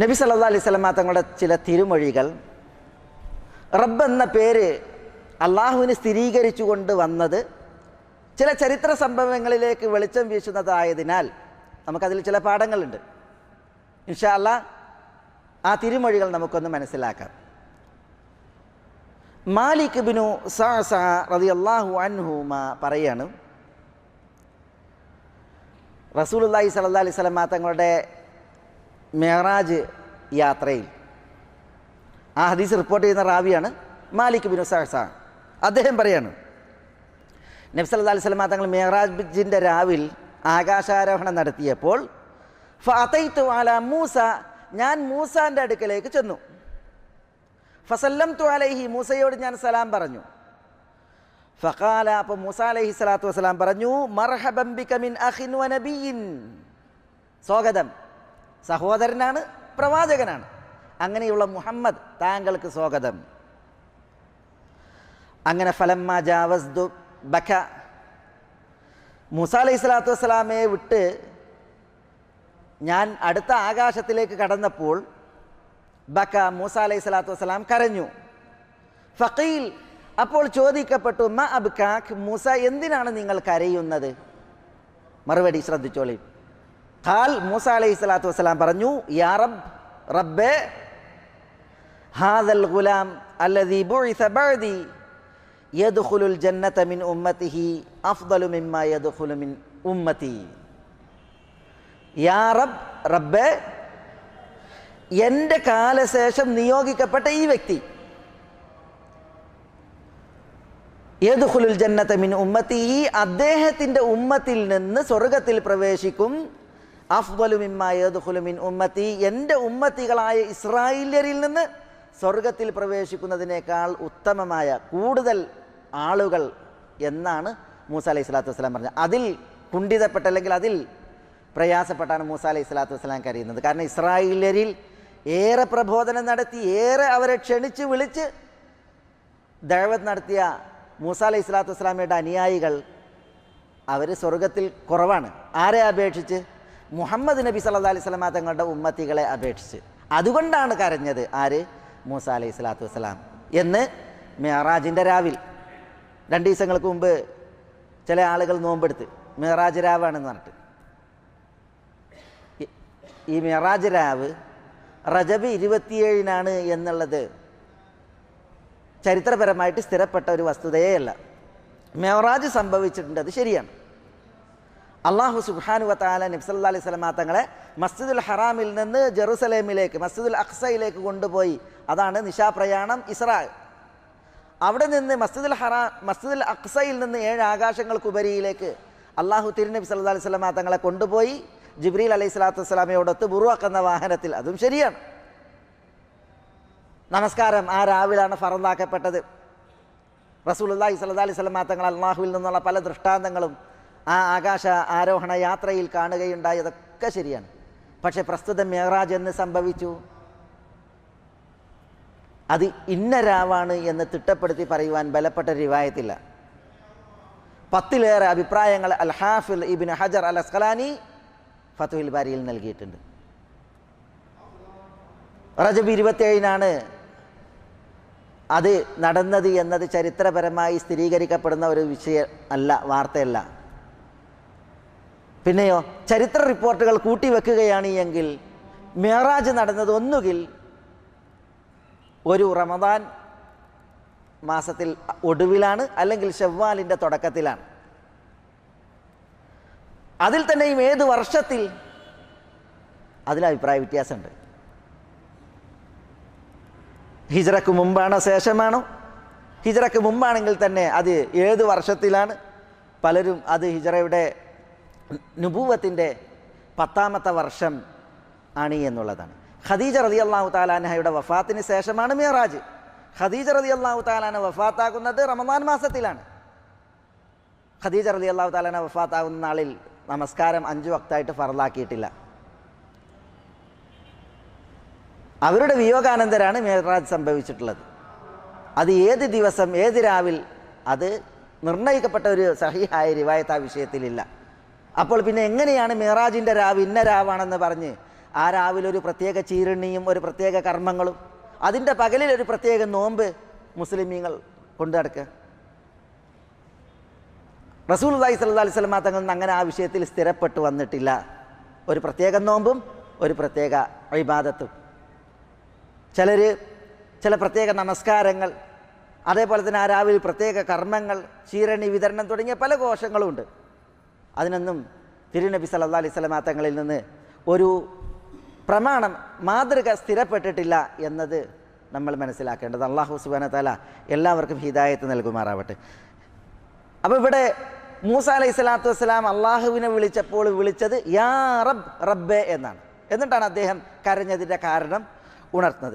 നബി സല്ലാ അലൈഹി സ്വലമ തങ്ങളുടെ ചില തിരുമൊഴികൾ. റബ്ബ് എന്ന പേര് അള്ളാഹുവിന് സ്ഥിരീകരിച്ചു കൊണ്ട് വന്നത് ചില ചരിത്ര സംഭവങ്ങളിലേക്ക് വെളിച്ചം വീശുന്നതായതിനാൽ നമുക്കതിൽ ചില പാഠങ്ങളുണ്ട്. ഇൻഷാ അല്ലാ ആ തിരുമൊഴികൾ നമുക്കൊന്ന് മനസ്സിലാക്കാം. മാലിക് ബിനു സാസ റതി അള്ളാഹു അൻഹുമ പറയാണ് റസൂലുല്ലാഹി സല്ലാ അലൈഹി സ്വലമ തങ്ങളുടെ മെഹറാജ് യാത്രയിൽ. ആ ഹദീസ് റിപ്പോർട്ട് ചെയ്യുന്ന റാവിയാണ് മാലിക് ബിൻ സാസ അദ്ദേഹം പറയാണ് നബ്സല്ലാ അലൈഹി സ്വലമ തങ്ങൾ മെഹറാജിന്റെ രാവിൽ ആകാശാരോഹണം നടത്തിയപ്പോൾ ഫതൈത്തു അല മൂസ ഞാൻ മൂസാന്റെ അടുക്കലേക്ക് ചെന്നു. ഫസല്ലം തു അലൈഹി മൂസയോട് ഞാൻ സലാം പറഞ്ഞു. ഫഖാല അപ്പോൾ മൂസ അലൈഹി സ്വലാത്തു വസ്സലാം പറഞ്ഞു മർഹബം ബിക മിൻ അഖിൻ വ നബിയിൻ. സ്വാഗതം. സഹോദരനാണ് പ്രവാചകനാണ്. അങ്ങനെയുള്ള മുഹമ്മദ് താങ്കൾക്ക് സ്വാഗതം. അങ്ങനെ ഫലമ്മ ജാവസ്ദു ബഖ. മൂസ അലൈഹി സ്വലാത്തു വസ്സലാമയെ വിട്ട് ഞാൻ അടുത്ത ആകാശത്തിലേക്ക് കടന്നപ്പോൾ ബക്ക മൂസ അലൈഹി സ്വലാത്തു വസ്സലാം കരഞ്ഞു. ഫക്കീൽ അപ്പോൾ ചോദിക്കപ്പെട്ടു മ അബ്കാഖ് മൂസ എന്തിനാണ് നിങ്ങൾ കരയുന്നത്? മറുപടി ശ്രദ്ധിച്ചോളി. ഖാൽ മൂസ അലൈഹി സ്വലാത്തു വസ്സലാം പറഞ്ഞു യാ റബ് റബ്ബേ ഹാദൽ ഗുലാം അല്ലദീ ബുഇസ ബഅദി യദ്ഖുലുൽ ജന്നത മിൻ ഉമ്മത്തിഹി അഫ്ദലു മിമ്മ യദ്ഖുലു മിൻ ഉമ്മത്തി. യാ റബ് റബ്ബേ എന്റെ കാലശേഷം നിയോഗിക്കപ്പെട്ട ഈ വ്യക്തി യദ്ഖുലുൽ ജന്നത മിൻ ഉമ്മത്തി ഈ അദ്ദേഹത്തിന്റെ ഉമ്മത്തിൽ നിന്ന് സ്വർഗത്തിൽ പ്രവേശിക്കും അഫ്ദലു മിമ്മ യദ്ഖുലു മിൻ ഉമ്മത്തി. എന്റെ ഉമ്മത്തികളായ ഇസ്രായേല്യരിൽ നിന്ന് സ്വർഗത്തിൽ പ്രവേശിക്കുന്നതിനേക്കാൾ ഉത്തമമായ കൂടുതൽ ആളുകൾ എന്നാണ് മൂസ അലൈഹി സ്വലാത്തു വസ്സലാം പറഞ്ഞത്. അതിൽ കുണ്ഠിതപ്പെട്ട അല്ലെങ്കിൽ അതിൽ പ്രയാസപ്പെട്ടാണ് മൂസ അലൈഹി സ്വലാത്തു വസ്സലാം കരയുന്നത്. കാരണം ഇസ്രായേല്യരിൽ ഏറെ പ്രബോധനം നടത്തി ഏറെ അവരെ ക്ഷണിച്ച് വിളിച്ച് ദഴവത്ത് നടത്തിയ മൂസ അലൈഹി സ്വലാത്തു വസ്സലാമയുടെ അനുയായികൾ അവർ സ്വർഗത്തിൽ കുറവാണ്. ആരെ അപേക്ഷിച്ച്? മുഹമ്മദ് നബി സല്ലാ അലൈഹി സ്വലാ തങ്ങളുടെ ഉമ്മത്തികളെ അപേക്ഷിച്ച്. അതുകൊണ്ടാണ് കരഞ്ഞത്. ആര്? മൂസ അലൈഹി സ്വലാത്തു വസ്സലാം. എന്ന് മെഹറാജിന്റെ രാവിൽ രണ്ട് ദിവസങ്ങൾക്ക് മുമ്പ് ചില ആളുകൾ നോമ്പെടുത്ത്. മെഹറാജ് രാവാണെന്ന് പറഞ്ഞിട്ട്. ഈ- മെഹറാജ് രാവ് റജബ് ഇരുപത്തിയേഴിനാണ് എന്നുള്ളത് ചരിത്രപരമായിട്ട് സ്ഥിരപ്പെട്ട ഒരു വസ്തുതയേ അല്ല. മെഹറാജ് സംഭവിച്ചിട്ടുണ്ട്. അത് ശരിയാണ്. അള്ളാഹു സുബാനു വത്താല നബ്സല്ലാ അലൈഹി സ്വലമാ തങ്ങളെ മസ്ജിദുൽ ഹറാമിൽ നിന്ന് ജെറുസലേമിലേക്ക് മസ്ജിദുൽ അക്സയിലേക്ക് കൊണ്ടുപോയി. അതാണ് നിശാപ്രയാണം ഇസ്രാ അവിടെ നിന്ന് മസ്ജിദുൽ ഹറാ മസ്ജിദുൽ അക്സയിൽ നിന്ന് ഏഴ് ആകാശങ്ങൾക്കുപരിയിലേക്ക് അള്ളാഹു തിരുനബി സല്ലാ അലൈഹി സ്വലമാ തങ്ങളെ കൊണ്ടുപോയി. ജിബ്രീൽ അലൈഹി സ്വലാത്തു വസ്സലാമയോടൊത്ത് ബുറുവാക്കുന്ന വാഹനത്തിൽ. അതും ശരിയാണ്. നമസ്കാരം ആ രാവിലാണ് ഫറന്താക്കപ്പെട്ടത്. റസൂൽ അള്ളാഹി സല്ലാ അലൈഹി സ്വലമാ തങ്ങൾ അള്ളാഹുവിൽ നിന്നുള്ള പല ദൃഷ്ടാന്തങ്ങളും ആ ആകാശ ആരോഹണ യാത്രയിൽ കാണുകയുണ്ടായതൊക്കെ ശരിയാണ്. പക്ഷെ പ്രസ്തുത മേറാജ് എന്ന് സംഭവിച്ചു? അത് ഇന്ന രാവാണ് എന്ന് തിട്ടപ്പെടുത്തി പറയുവാൻ ബലപ്പെട്ട രൂപായത്തില്ല പത്തിലേറെ അഭിപ്രായങ്ങൾ അൽ ഹാഫിൽ ഇബിൻ ഹജർ അൽ അസ്കലാനി ഫത്തുഹിൽ ബാരിയിൽ നൽകിയിട്ടുണ്ട്. റജബ് ഇരുപത്തിയേഴിനാണ് അത് നടന്നത് എന്നത് ചരിത്രപരമായി സ്ഥിരീകരിക്കപ്പെടുന്ന ഒരു വിഷയം അല്ല വാർത്തയല്ല. പിന്നെയോ ചരിത്ര റിപ്പോർട്ടുകൾ കൂട്ടിവെക്കുകയാണ് എങ്കിൽ മേറാജ് നടന്നത് ഒന്നുകിൽ ഒരു റമദാൻ മാസത്തിൽ ഒടുവിലാണ് അല്ലെങ്കിൽ ഷവ്വാലിന്റെ തുടക്കത്തിലാണ്. അതിൽ തന്നെയും ഏത് വർഷത്തിൽ? അതിൽ അഭിപ്രായ വ്യത്യാസമുണ്ട്. ഹിജറക്ക് മുമ്പാണോ ശേഷമാണോ? ഹിജറക്ക് മുമ്പാണെങ്കിൽ തന്നെ അത് ഏത് വർഷത്തിലാണ്? പലരും അത് ഹിജറയുടെ നുപൂവത്തിന്റെ പത്താമത്തെ വർഷം ആണ് എന്നുള്ളതാണ്. ഖദീജ റതി അള്ളാഹു താലാനഹയുടെ വഫാത്തിന് ശേഷമാണ് മിയറാജ് ഖദീജ റതി അള്ളാഹു താലാന വഫാത്താകുന്നത് റമദാൻ മാസത്തിലാണ്. ഖദീജ റതി അള്ളാഹു താലാന വഫാത്താകുന്ന നാളിൽ നമസ്കാരം അഞ്ചു വക്തായിട്ട് ഫറലാക്കിയിട്ടില്ല അവരുടെ വിയോഗാനന്തരാണ് മിയറാജ് സംഭവിച്ചിട്ടുള്ളത്. അത് ഏത് ദിവസം ഏത് രാവിൽ അത് നിർണയിക്കപ്പെട്ട ഒരു സഹിഹായ റിവായത്ത് ആ വിഷയത്തിലില്ല. അപ്പോൾ പിന്നെ എങ്ങനെയാണ് മിറാജിന്റെ രാവ് ഇന്ന രാവാണെന്ന് പറഞ്ഞ് ആ രാവിലൊരു പ്രത്യേക ചീരണിയും ഒരു പ്രത്യേക കർമ്മങ്ങളും അതിന്റെ പകലിൽ ഒരു പ്രത്യേക നോമ്പ് മുസ്ലിമീങ്ങൾ കൊണ്ടു നടക്കുക. റസൂൽ അള്ളഹി സല്ലാ അലൈഹി സ്വലമാ തങ്ങൾ അങ്ങനെ ആ വിഷയത്തിൽ സ്ഥിരപ്പെട്ടു വന്നിട്ടില്ല. ഒരു പ്രത്യേക നോമ്പും ഒരു പ്രത്യേക ഇബാദത്തും. ചിലർ ചില പ്രത്യേക നമസ്കാരങ്ങൾ അതേപോലെ തന്നെ ആ രാവിലെ പ്രത്യേക കർമ്മങ്ങൾ ചീരണി വിതരണം തുടങ്ങിയ പല കോശങ്ങളും ഉണ്ട് അതിനൊന്നും തിരുനബി സല്ലാ അലൈഹി സ്വലമാ തങ്ങളിൽ നിന്ന് ഒരു പ്രമാണം മാതൃക സ്ഥിരപ്പെട്ടിട്ടില്ല എന്നത് നമ്മൾ മനസ്സിലാക്കേണ്ടത്. അള്ളാഹു സുബാന താല എല്ലാവർക്കും ഹിദായത്ത് നൽകുമാറാവട്ടെ. അപ്പോൾ ഇവിടെ മൂസ അലൈഹി സ്വലാത്തു വസ്സലാം അള്ളാഹുവിനെ വിളിച്ചപ്പോൾ വിളിച്ചത് യാ റബ് റബ്ബെ എന്നാണ്. എന്നിട്ടാണ് അദ്ദേഹം കരഞ്ഞതിന്റെ കാരണം ഉണർത്തുന്നത്